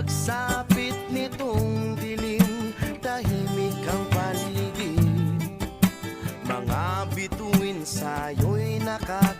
Pagsapit nitong dilim Tahimik ang paligid. Mga sa'yo'y nakatitig